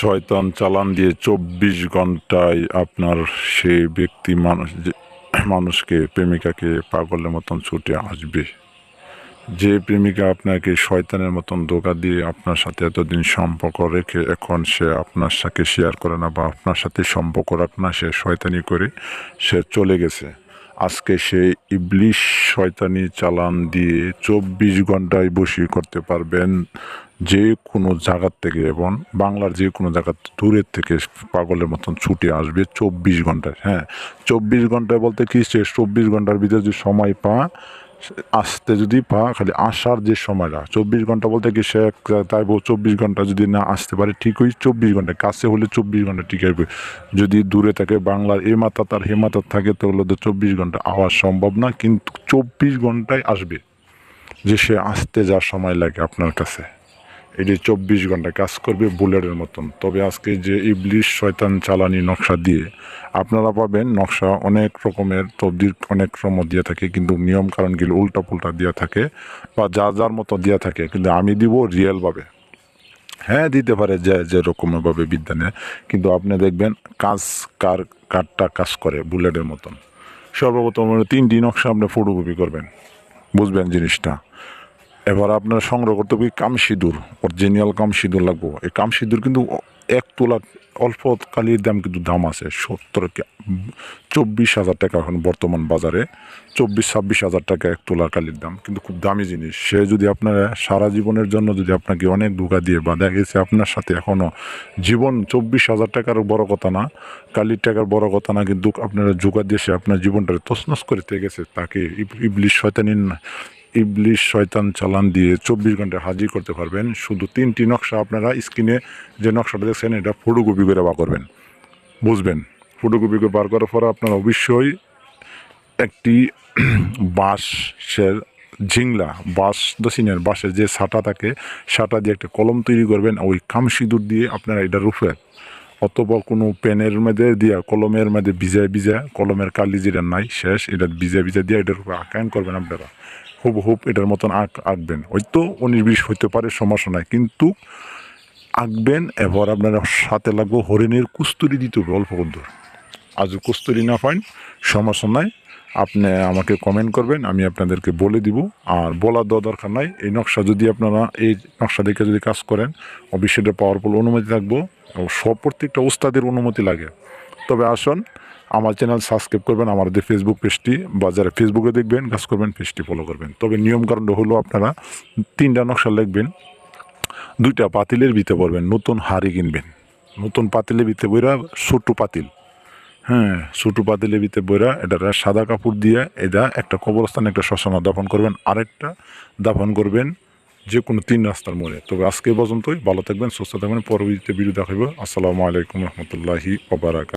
শয়তান চালান দিয়ে চব্বিশ ঘন্টায় আপনার সেই ব্যক্তি মানুষ মানুষকে, প্রেমিকাকে পাগলের মতন ছুটে আসবে। যে প্রেমিকা আপনাকে শয়তানের মতন ধোকা দিয়ে আপনার সাথে এতদিন সম্পর্ক রেখে এখন সে আপনার সাথে শেয়ার করে না বা আপনার সাথে সম্পর্ক রাখ না, সে শয়তানি করে সে চলে গেছে। আজকে সে ইবলিশ শয়তানি চালান দিয়ে চব্বিশ ঘন্টায় বসি করতে পারবেন। যে কোনো জায়গার থেকে এবং বাংলার যে কোনো জায়গা দূরের থেকে পাগলের মতন ছুটে আসবে চব্বিশ ঘন্টায় হ্যাঁ। চব্বিশ ঘন্টায় বলতে কি? সে চব্বিশ ঘণ্টার ভিতরে যে সময় পা, আসতে যদি পা, খালি আসার যে সময়টা, চব্বিশ ঘণ্টা বলতে কি সে তাই চব্বিশ ঘণ্টা যদি না আসতে পারে ঠিক ওই চব্বিশ ঘণ্টা কাছে হলে চব্বিশ ঘণ্টা ঠিক আসবে। যদি দূরে থাকে বাংলার এ মাথা, তার হে মাথা থাকে তো হলো তো চব্বিশ ঘণ্টা আওয়া সম্ভব না, কিন্তু চব্বিশ ঘন্টায় আসবে। যে সে আসতে যা সময় লাগে আপনার কাছে। এটি চব্বিশ ঘণ্টা কাজ করবে বুলেটের মতন। তবে আজকে যে ইবলিশ শয়তান চালানি নকশা দিয়ে আপনারা পাবেন নকশা অনেক রকমের, তবদির অনেক রকম দিয়ে থাকে, কিন্তু নিয়ম কারণগুলো উল্টা পুল্টা দিয়ে থাকে বা যা যার মতো দিয়ে থাকে, কিন্তু আমি দিব রিয়েলভাবে হ্যাঁ দিতে পারে যে যে রকমভাবে বিদ্যা নেয়, কিন্তু আপনি দেখবেন কাজ কার কারটা কাজ করে বুলেটের মতন। সর্বপ্রথম তিনটি নকশা আপনি ফটোকপি করবেন, বুঝবেন জিনিসটা। এবার আপনার সংগ্রহ করতে হবে কাম সিঁদুর অরিজিনাল কাম সিঁদুর লাগবো। এই কাম সিঁদুর কিন্তু এক তোলা অল্প কালির দাম কিন্তু দাম আছে, সত্তর চব্বিশ হাজার টাকা এখন বর্তমান বাজারে, চব্বিশ, ছাব্বিশ হাজার টাকা এক তোলা কালির দাম, কিন্তু খুব দামি জিনিস। সে যদি আপনারা সারা জীবনের জন্য যদি আপনাকে অনেক ধোকা দিয়ে বা দেখা গেছে, আপনার সাথে এখনও জীবন চব্বিশ হাজার টাকার বড় কথা না, কালির টাকার বড় কথা না, কিন্তু আপনারা জোগা দিয়ে সে আপনার জীবনটা তছনছ করে গেছে, তাকে ইব- ইবলিশ শয়তানির ইবলিশ শয়তান চালান দিয়ে চব্বিশ ঘণ্টা হাজির করতে পারবেন। শুধু তিনটি নকশা আপনারা স্ক্রিনে যে নকশাটা দেখছেন, এটা ফটোকপি করে বার করবেন। বুঝবেন? ফটোকপি করে বার করার পর আপনারা অবশ্যই একটি বাঁশের ঝিংলা, বাঁশ দশিনের বাঁশের যে সাটা থাকে সাটা দিয়ে একটা কলম তৈরি করবেন, ওই কাম সিঁদুর দিয়ে আপনারা এটা রুফে, অথবা কোনো পেনের মধ্যে দিয়া, কলমের মধ্যে ভিজায় ভিজায়, কলমের কালি যেটা নাই, শেষ, এটা ভিজা ভিজা দিয়ে এটার উপরে আঁকায়ন করবেন আপনারা। হুব হুব এটার মতন আঁক, আঁকবেন। হয়তো উনিশ বিশ হইতে পারে, সমস্যা নাই। কিন্তু আঁকবেন, এবার আপনারা সাথে লাগবে হরিণের কুস্তুরি দিতে হবে, অল্প কদ্দুর আজ কুস্তুরি না পান সমস্যা নাই। আপনি আমাকে কমেন্ট করবেন, আমি আপনাদেরকে বলে দিব। আর বলার দেওয়া দরকার নাই। এই নকশা যদি আপনারা, এই নকশা দেখে যদি কাজ করেন, অবশ্যই এটা পাওয়ারফুল অনুমতি থাকব। সব প্রত্যেকটা উস্তাদের অনুমতি লাগে। তবে আসুন, আমার চ্যানেল সাবস্ক্রাইব করবেন, আমাদের ফেসবুক পেজটি বা যারা ফেসবুকে দেখবেন, কাজ করবেন, পেজটি ফলো করবেন। তবে নিয়ম কারণটা হলো আপনারা তিনটা নকশা লিখবেন, দুইটা পাতিলের ভিতরে পড়বেন, নতুন হাড়ি কিনবেন। নতুন পাতিলের ভিতরে বইরা ছোট্ট পাতিল। হ্যাঁ ছোটো পাতিলে ভিতরে বইরা এটা সাদা কাপড় দিয়ে এটা একটা কবরস্থানে একটা শ্মশানা দাফন করবেন, আরেকটা দাফন করবেন যে কোনো তিন রাস্তার মোড়ে। তবে আজকে পর্যন্তই, ভালো থাকবেন, সুস্থ থাকবেন, পরবর্তীতে ভিডিও দেখাবো আসসালামু আলাইকুম রহমতুল্লাহি ওবারাকাত